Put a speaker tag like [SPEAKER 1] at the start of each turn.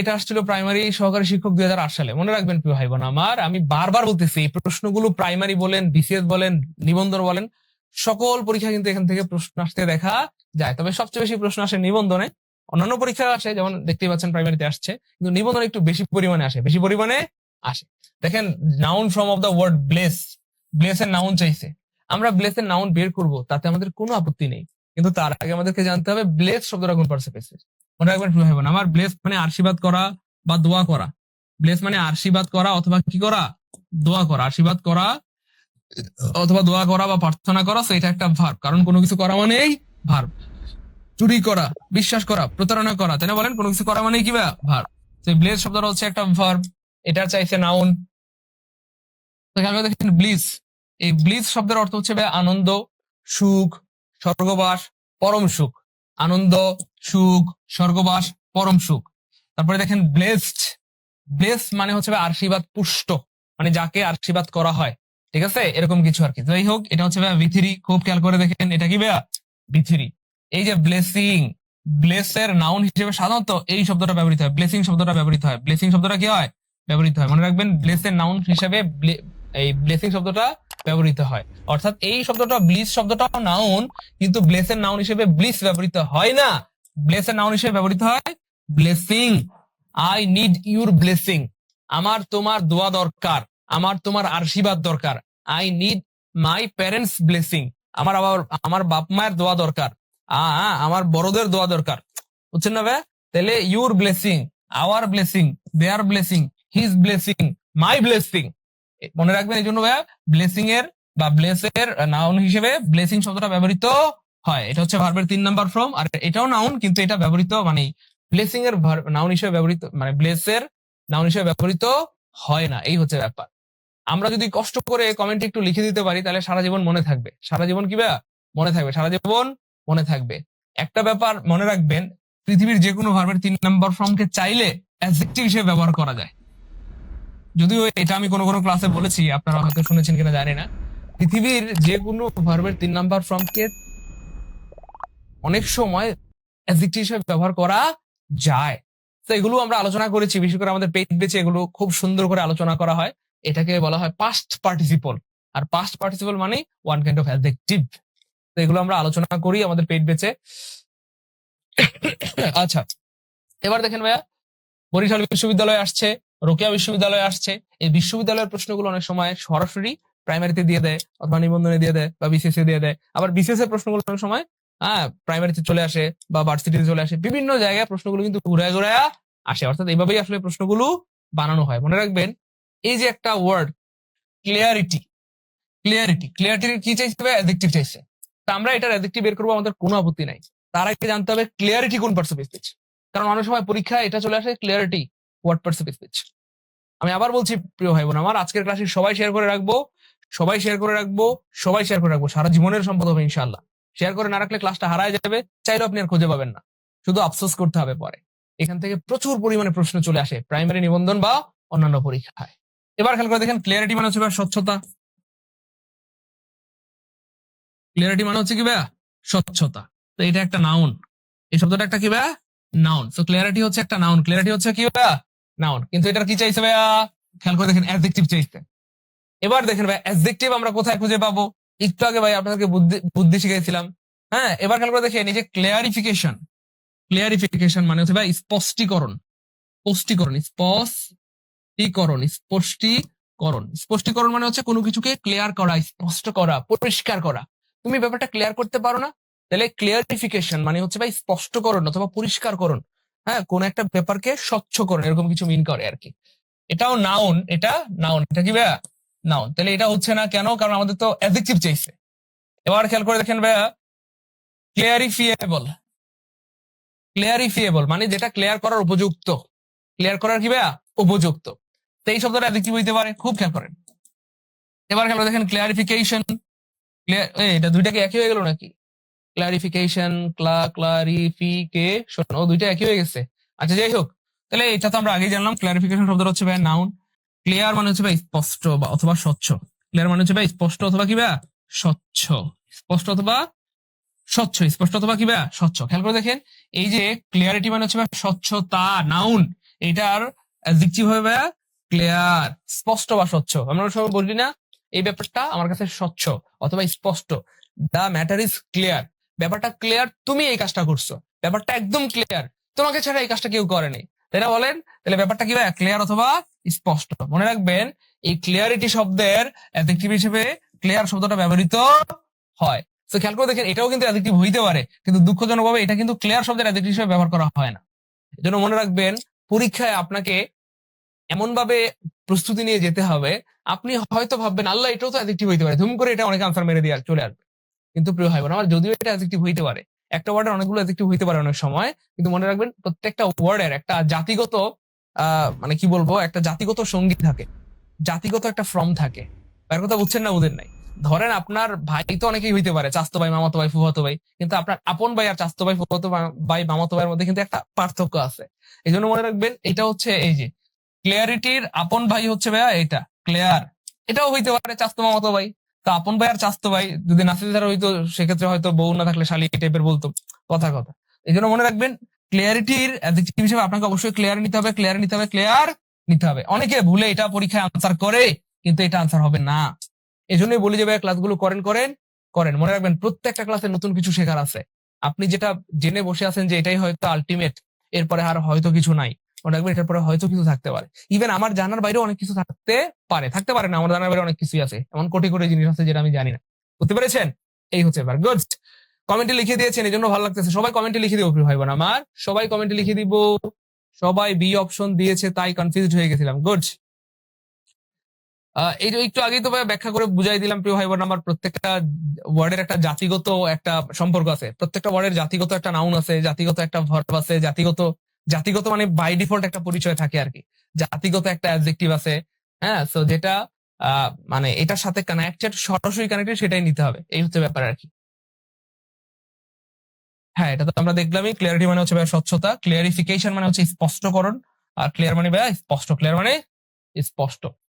[SPEAKER 1] এটা আসছিল প্রাইমারি সহকারী শিক্ষক দুই সালে। মনে রাখবেন প্রিয় ভাই বোন আমার, আমি বারবার বলতেছি, এই প্রশ্নগুলো প্রাইমারি বলেন বিসিএস বলেন, নিবন্ধন বলেন, সকল পরীক্ষা কিন্তু এখান থেকে প্রশ্ন আসতে দেখা যায়। তবে সবচেয়ে বেশি প্রশ্ন আসে নিবন্ধনে। অন্যান্য পরীক্ষা আসে, যেমন দেখতেই পাচ্ছেন প্রাইমারিতে আসছে, কিন্তু নিবন্ধন একটু বেশি পরিমাণে আসে, বেশি পরিমাণে আসে। দেখেন noun form of the word bless bless এর নাউন চাইছে। আমরা ব্লেস এর নাউন বের করব, তাতে আমাদের কোনো আপত্তি নেই। কিন্তু তার আগে আমাদেরকে জানতে হবে ব্লেস শব্দটা কোন পার্সেপেসে মনে রাখবেন প্রিয় ভাই বোন আমার ব্লেস মানে আশীর্বাদ করা বা দোয়া করা। ব্লেস মানে আশীর্বাদ করা অথবা কি করা? দোয়া করা। আশীর্বাদ করা অথবা দোয়া করা বা প্রার্থনা করা এটা একটা ভার্ব কারণ কোনো কিছু করা মানেই ভার্ব চুরি করা, বিশ্বাস করা, প্রতারণা করা, তাই না বলেন? কোনো কিছু করা মানেই কি ভার্ব তো ব্লেস শব্দটা হচ্ছে একটা ভার্ব এটার চাইছে নাউন দেখেন ব্লিস এই ব্লিস শব্দের অর্থ হচ্ছে আনন্দ, সুখ, স্বর্গবাস, পরম সুখ। আনন্দ, সুখ, স্বর্গবাস, পরম সুখ। তারপরে দেখেন ব্লেসড ব্লেস মানে হচ্ছে আশীর্বাদ পুষ্ট মানে যাকে আশীর্বাদ করা হয়। ঠিক আছে? এরকম কিছু আর কি। যাই হোক, এটা হচ্ছে ভিথিরি খুব খেয়াল করে দেখেন, এটা কি ভাইয়া? ভিথিরি এই যে ব্লেসিং ব্লেসের নাউন হিসেবে সাধারণত এই শব্দটা ব্যবহৃত হয়। ব্লেসিং শব্দটা ব্যবহৃত হয়। ব্লেসিং শব্দটা কি হয়? ব্যবহৃত হয়। মনে রাখবেন ব্লেসের নাউন হিসেবে এই ব্লেসিং শব্দটা ব্যবহৃত হয়। অর্থাৎ এই শব্দটা ব্লিস শব্দটাও নাউন কিন্তু ব্লেসের নাউন হিসেবে ব্লিস ব্যবহৃত হয় না। ব্লেসের নাউন হিসেবে ব্যবহৃত হয় blessing I need your blessing আমার তোমার দোয়া দরকার। আমার তোমার আশীর্বাদ দরকার। I need my parents blessing আমার আবার আমার বাপ মায়ের দোয়া দরকার। আমার বড়দের দোয়া দরকার। বুঝছেন না ভাই? তাহলে your blessing our blessing their blessing his blessing my blessing মনে রাখবেন এই জন্য ভাইয়া ব্লেসিং এর বা ব্লেসের নাউন হিসেবে ব্লেসিং শব্দটা ব্যবহৃত হয়। এটা হচ্ছে ভার্বের তিন নাম্বার ফর্ম আর এটাও নাউন কিন্তু এটা ব্যবহৃত মানে ব্লেসিং এর নাউন হিসেবে ব্যবহৃত মানে ব্লেসের নাউন হিসেবে ব্যবহৃত হয় না। এই হচ্ছে ব্যাপার। আমরা যদি কষ্ট করে কমেন্টে একটু লিখে দিতে পারি, তাহলে সারা জীবন মনে থাকবে। সারা জীবন কি ভাইয়া? মনে থাকবে। সারা জীবন মনে থাকবে। একটা ব্যাপার মনে রাখবেন, পৃথিবীর যে কোনো ভার্বের তিন নাম্বার ফর্মকে চাইলে অ্যাডজেক্টিভ হিসেবে ব্যবহার করা যায়। যদিও এটা আমি কোনো কোনো ক্লাসে বলেছি, আপনারা হয়তো শুনেছেন কিনা জানি না। পৃথিবীর যে কোনো ভার্বের তিন নাম্বার ফর্মকে অনেক সময় অ্যাডজেক্টিভ হিসেবে ব্যবহার করা যায়। তো এগুলো আমরা আলোচনা করেছি, বিশেষ করে আমাদের পেজ বেচে এগুলো খুব সুন্দর করে আলোচনা করা হয়। এটাকে বলা হয় পাস্ট পার্টিসিপল আর পাস্ট পার্টিসিপল মানে ওয়ান কাইন্ড অফ অ্যাডজেক্টিভ তো এগুলো আমরা আলোচনা করি আমাদের পেট বেচে আচ্ছা এবার দেখেন ভাইয়া, বরিশাল বিশ্ববিদ্যালয় আসছে। রোকেয়া বিশ্ববিদ্যালয় আসছে। এই বিশ্ববিদ্যালয়ের প্রশ্নগুলো অনেক সময় সরাসরি প্রাইমারিতে দিয়ে দেয় অথবা নিবন্ধনে দিয়ে দেয় বা বিসিএস এ দিয়ে দেয়। আবার বিসিএস এর প্রশ্নগুলো অনেক সময় হ্যাঁ প্রাইমারিতে চলে আসে বা ভার্সিটিতে চলে আসে। বিভিন্ন জায়গায় প্রশ্নগুলো কিন্তু ঘুরে ঘুরে আসে। অর্থাৎ এইভাবেই আসলে প্রশ্নগুলো বানানো হয়। মনে রাখবেন, এই যে একটা ওয়ার্ড ক্লিয়ারিটি ক্লিয়ারিটি ক্লিয়ারিটি কি চাইছে অ্যাডজেক্টিভ চাইছে। তা আমরা এটার অ্যাডজেক্টিভ বের করব, আমাদের কোনো আপত্তি নাই। তার আগে জানতে হবে ক্লিয়ারিটি কোন অফ কারণ অনেক সময় পরীক্ষায় এটা চলে আসে clarity what parts of speech আমি আবার বলছি, প্রিয় ভাই বোন আমার, আজকের ক্লাসে সবাই শেয়ার করে রাখব, সবাই শেয়ার করে রাখব, সবাই শেয়ার করে রাখব, সারা জীবনের সম্পদ হবে ইনশাল্লাহ শেয়ার করে না রাখলে ক্লাসটা হারায় যাবে, চাইলেও আপনি আর খুঁজে পাবেন না। শুধু আফসোস করতে হবে পরে। এখান থেকে প্রচুর পরিমাণে প্রশ্ন চলে আসে প্রাইমারি নিবন্ধন বা অন্যান্য পরীক্ষায়। এবার খেয়াল করে দেখেন ক্লিয়ারিটি মানে হচ্ছে স্বচ্ছতা। ক্লিয়ারিটি মানে হচ্ছে কি ভাইয়া স্বচ্ছতা। তো এটা একটা নাউন এই শব্দটা একটা কি ভাইয়া? নাউন তো ক্লিয়ারিটি হচ্ছে একটা নাউন ক্লিয়ারিটি হচ্ছে কি ভাইয়া? নাউন কিন্তু এটার কি চাইছে ভাইয়া? খেয়াল করে দেখেন অ্যাডজেক্টিভ চাইছে। এবার দেখেন ভাই অ্যাডজেক্টিভ আমরা কোথায় খুঁজে পাবো? একটু আগে ভাই আপনাদেরকে বুদ্ধি বুদ্ধি শিখাইছিলাম। হ্যাঁ এবার খেয়াল করে দেখেন, এই যে ক্লিয়ারিফিকেশন ক্লিয়ারিফিকেশন মানে হচ্ছে ভাই স্পষ্টীকরণ। স্পষ্টীকরণ স্পষ্টীকরণ স্পষ্টীকরণ। স্পষ্টীকরণ মানে হচ্ছে কোনো কিছুকে ক্লিয়ার করা, স্পষ্ট করা, পরিষ্কার করা। তুমি ব্যাপারটা ক্লিয়ার করতে পারো না? তাহলে ক্লিয়ারিফিকেশন মানে হচ্ছে ভাই স্পষ্টকরণ অথবা পরিষ্কারকরণ। হ্যাঁ কোন একটা পেপারকে স্বচ্ছ স্বচ্ছকরণ এরকম কিছু মিন করে আর কি এটাও নাউন এটা নাউন এটা কি ভাইয়া? নাউন তাহলে এটা হচ্ছে না কেন? কারণ আমাদের তো অ্যাডজেক্টিভ চাইছে। এবার খেয়াল করে দেখেন ভাইয়া ক্লিয়ারিফিয়েবল ক্লিয়ারিফিয়েবল মানে যেটা ক্লিয়ার করার উপযুক্ত। ক্লিয়ার করার কি ভাইয়া? উপযুক্ত। তো এই শব্দটা অ্যাডজেক্টিভ হইতে পারে, খুব খেয়াল করেন। এবার খেয়াল করে দেখেন ক্লিয়ারিফিকেশন এটা দুইটা কি একই হয়ে গেল নাকি? ক্লারিফিকেশন ক্লা ক্লারিফিকেশন ও দুইটা একই হয়ে গেছে। আচ্ছা যাই হোক, তাহলে এটা তো আমরা আগেই জানলাম ক্লারিফিকেশন শব্দটা হচ্ছে ভাই নাউন ক্লিয়ার মানে হচ্ছে ভাই স্পষ্ট বা অথবা স্বচ্ছ। ক্লিয়ার মানে হচ্ছে ভাই স্পষ্ট অথবা কি ভাই? স্বচ্ছ। স্পষ্ট অথবা স্বচ্ছ, স্পষ্ট অথবা কি ভাই? স্বচ্ছ। খেয়াল করে দেখেন, এই যে ক্লিয়ারিটি মানে হচ্ছে ভাই স্বচ্ছতা নাউন এটার অ্যাডজেক্টিভ হবে ক্লিয়ার স্পষ্ট বা স্বচ্ছ। আমরা সময় বলি না, এই ব্যাপারটা আমার কাছে স্বচ্ছ অথবা স্পষ্ট। দা ম্যাটার ইজ ক্লিয়ার ব্যাপারটা ক্লিয়ার তুমি এই কাজটা করছ। ব্যাপারটা একদম ক্লিয়ার তোমাকে ছাড়া এই কাজটা কেউ করেনি তাই না বলেন? তাহলে ব্যাপারটা কি ক্লিয়ার অথবা স্পষ্ট? মনে রাখবেন, এই ক্লিয়ারিটি শব্দের অ্যাডজেক্টিভ হিসেবে ক্লিয়ার শব্দটা ব্যবহৃত হয়। তো খেয়াল করে দেখেন, এটাও কিন্তু অ্যাডজেক্টিভ হইতে পারে, কিন্তু দুঃখজনক ভাবে এটা কিন্তু ক্লিয়ার শব্দের অ্যাডজেক্টিভ হিসেবে ব্যবহার করা হয় না। এজন্য মনে রাখবেন, পরীক্ষায় আপনাকে এমন ভাবে প্রস্তুতি নিয়ে যেতে হবে। আপনি হয়তো ভাববেন, আল্লাহ, এটাও তো অ্যাডজেক্টিভ হইতে পারে। ধুম করে এটা অনেক আনসার মেরে দিয়ে চলে আসবে। কিন্তু প্রিয় হয় আমার যদিও এটা অ্যাডজেক্টিভ হইতে পারে, একটা ওয়ার্ডের অনেকগুলো অ্যাডজেক্টিভ হইতে পারে অনেক সময়, কিন্তু মনে রাখবেন প্রত্যেকটা ওয়ার্ডের একটা জাতিগত মানে কি বলব, একটা জাতিগত সংগীত থাকে, জাতিগত একটা ফর্ম থাকে এর কথা বুঝছেন না ওদের নাই? ধরেন আপনার ভাই তো অনেকেই হইতে পারে, চাস্তো ভাই, মামাতো ভাই, ফুফাতো ভাই, কিন্তু আপনার আপন ভাই আর চাস্তো ভাই, ফুফাতো ভাই মামাতো ভাইয়ের মধ্যে কিন্তু একটা পার্থক্য আছে। এই জন্য মনে রাখবেন, এটা হচ্ছে এই যে ক্লিয়ারিটির আপন ভাই হচ্ছে ভাইয়া এটা ক্লিয়ার এটাও হইতে পারে চাস্তো, মামাতো ভাই তো আপন ভাই আর চাস্তো ভাই, যদি নাসির দ্বারা হইতো, সেক্ষেত্রে হয়তো বউ না থাকলে শালি টাইপের বলতো, কথা কথা। এই জন্য মনে রাখবেন ক্লিয়ারিটির হিসেবে আপনাকে অবশ্যই ক্লিয়ার নিতে হবে ক্লিয়ার নিতে হবে ক্লিয়ার নিতে হবে। অনেকে ভুলে এটা পরীক্ষায় আনসার করে, কিন্তু এটা আনসার হবে না। এই জন্যই বলি যে ভাই ক্লাসগুলো করেন করেন করেন। মনে রাখবেন, প্রত্যেকটা ক্লাসে নতুন কিছু শেখার আছে। আপনি যেটা জেনে বসে আছেন যে এটাই হয়তো আলটিমেট এরপরে আর হয়তো কিছু নাই। মনে রাখবেন এটার পরে হয়তো কিছু থাকতে পারে। ইভেন আমার জানার বাইরেও অনেক কিছু থাকতে পারে। থাকতে পারে না, আমার জানার বাইরে অনেক কিছুই আছে। এমন কোটি কোটি জিনিস আছে যেটা আমি জানি না। বুঝতে পেরেছেন? এই হচ্ছে এবার গুড কমেন্টে লিখে দিয়েছেন এই জন্য ভালো লাগতেছে। সবাই কমেন্টে লিখে দিব ভাই বোন আমার। সবাই কমেন্টে লিখে দিব। সবাই বি অপশন দিয়েছে, তাই কনফিউজ হয়ে গেছিলাম। গুড এই একটু আগেই তো ব্যাখ্যা করে বুঝাই দিলাম, প্রিয় ভাই বোন আমার, প্রত্যেকটা ওয়ার্ডের একটা জাতিগত একটা সম্পর্ক আছে। প্রত্যেকটা ওয়ার্ডের জাতিগত একটা নাউন আছে, জাতিগত একটা ভার্ব আছে, জাতিগত জাতিগত মানে বাই ডিফল্ট একটা পরিচয় থাকে আর কি জাতিগত একটা অ্যাডজেক্টিভ আছে হ্যাঁ? তো যেটা মানে এটার সাথে কানেক্টেড সরাসরি কানেক্টেড সেটাই নিতে হবে। এই হচ্ছে ব্যাপার আর কি হ্যাঁ এটা তো আমরা দেখলামই। ক্লিয়ারিটি মানে হচ্ছে ভাইয়া স্বচ্ছতা। ক্লিয়ারিফিকেশন মানে হচ্ছে স্পষ্টকরণ। আর ক্লিয়ার মানে ভাইয়া স্পষ্ট। ক্লিয়ার মানে স্পষ্ট।